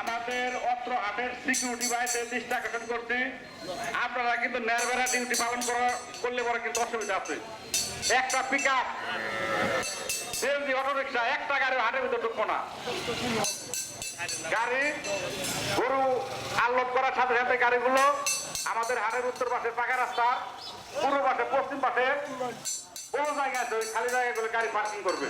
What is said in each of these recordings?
আমাদের অত্র হাটের সিকিউরিটি বাইতে দৃষ্টি আকর্ষণ করছি। আপনারা কিন্তু ন্যারবেড়া ডিউটি পালন করা করলে পরে কিন্তু অসুবিধা আছে। একটা pick up CNG auto rickshaw একটা গাড়ি হাটের ভিতরে ঢুকবো না। গাড়ি, গরু আনলোড করার সাথে সাথে গাড়িগুলো আমাদের হাটের উত্তর পাশে পাকা রাস্তা, পূর্ব পাশে, পশ্চিম পাশে, কোন জায়গা আছে ওই খালি জায়গাগুলো গাড়ি পার্কিং করবে।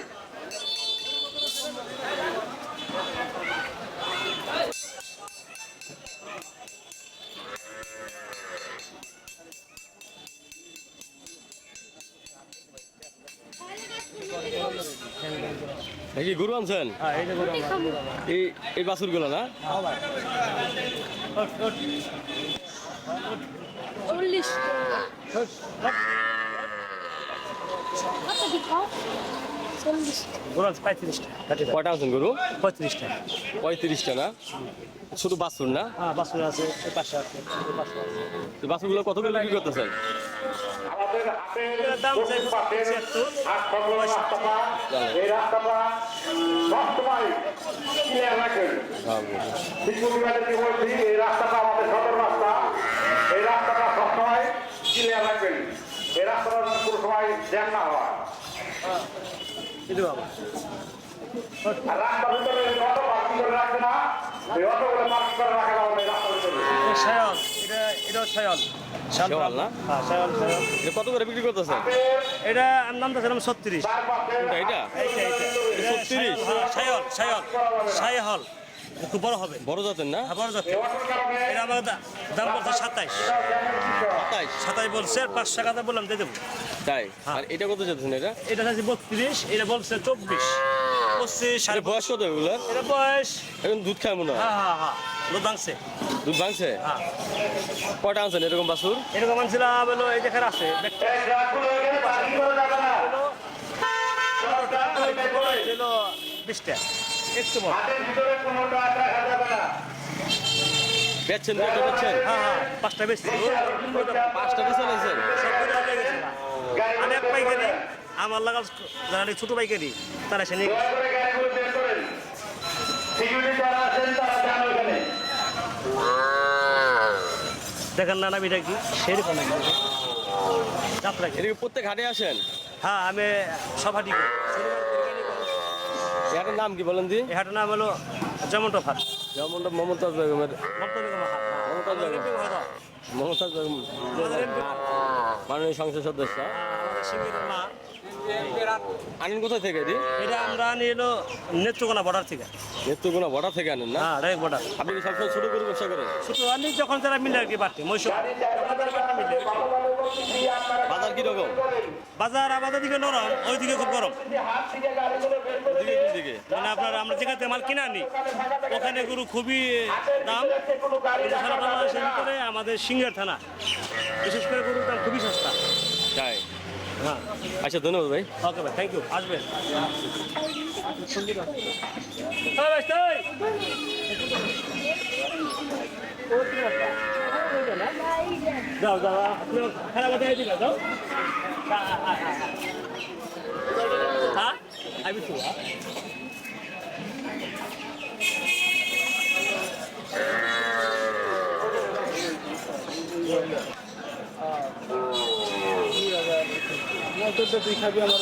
নাকি গরু আনছেন? হ্যাঁ এই এই এই বাছুরগুলো না? পঁয়ত্রিশটা কাটি গরু? পঁয়ত্রিশটা। পঁয়ত্রিশটা না? শুধু বাছুর না? হ্যাঁ বাসুর আছে এই পাশে আছে বাছুরগুলো কত করে বিক্রি করতেছেন? দাম চাই পশ্চিম পাশের ছিয়াত্তর। রাস্তাটা এই রাস্তাটা আমাদের সদর রাস্তা। এই রাস্তাটা সবসময় ক্লিয়ার রাখবেন এই রাস্তাটা কোনো সময় জ্যাম না হয় বাবা। আর রাস্তার ভিতরে অটো পার্কিং করে রাখবে না এই অটোগুলো পার্কিং করে রাখা যাবে রাস্তার ভিতরে। এটা এটা এটাও না? হ্যাঁ এটা কত করে বিক্রি করতেছেন? এটা আমি নাম দিয়েছিলাম ছত্রিশ। এটা এইটা এইটা। এটা 36? শায়ল শায়ল শায়হল একটু বড় হবে। বড় জাতের না? হ্যাঁ বড় এটা আমার দা- দাম বলছে সাতাইশ। সাতাইশ? সাতাইশ বলছে আর পাঁচ টাকাতে বললাম দিয়ে দেবো। তাই? হ্যাঁ। আর এটা কত এটা? এটা আছে বত্রিশ এটা বলছে চব্বিশ। পঁচিশ সাড়ে বয়স কত এগুলোর? এটা বয়স এখন দুধ খায় মনে হয় হ্যাঁ হ্যাঁ হ্যাঁ লোক ভাঙছে। দুধ ভাঙছে? হ্যাঁ কয়টা আনছেন? এরকম বাছুর? এরকম আনছিলাম হলো এই যেখানে আছে। ছিল বিশটা। একটু বড়। বেচছেন কত বেচছেন? হ্যাঁ হ্যাঁ পাঁচটা বেশি পাঁচটা বেচে নিয়েছেন আমি এক পাইকারি। আমার লাগাল যারা ছোট পাইকারি তারা এসে নিয়ে দেখেন না নাম এটা কি? সেরকম যাত্রা প্রত্যেক হাটে আসেন? হ্যাঁ আমি সভাটি করি। এটার নাম কি বলেন দি? এই হাটের নাম হলো যেমন টফার যেমনটা মমতাজ বেগমের মমতা বেগম হাট। মমতাজ বেগম। মমতাজ বেগম মাননীয় সংসদ সদস্য। মা। আনেন কোথায় থেকে দি এটা আমরা নিয়ে এলো নেত্রকোনা বর্ডার থেকে। নেত্রকোনা বর্ডার থেকে আনেন না? হ্যাঁ ডাইরেক্ট বর্ডার আপনি সবসময় ছোট করে ব্যবসা করেন? শুধু আমি যখন তারা মিলে আর কি বাড়তে বাড়তে বাজার কীরকম বাজার আমাদের দিকে নরম খুব গরম। দিকে কোন দিকে? মানে আপনার আমরা যেখান থেকে মাল কিনে আনি ওখানে গরু খুবই দাম। সারা বাংলাদেশের ভিতরে আমাদের সিঙ্গার থানা বিশেষ করে গরুর দাম খুবই সস্তা। হ্যাঁ। আচ্ছা ধন্যবাদ ভাই। ওকে ভাই থ্যাংক ইউ আসবেন। হ্যাঁ? যাও যাও আপনি খেলা কথা দিবে যাও হ্যাঁ আমি তো তুই খাবি আমার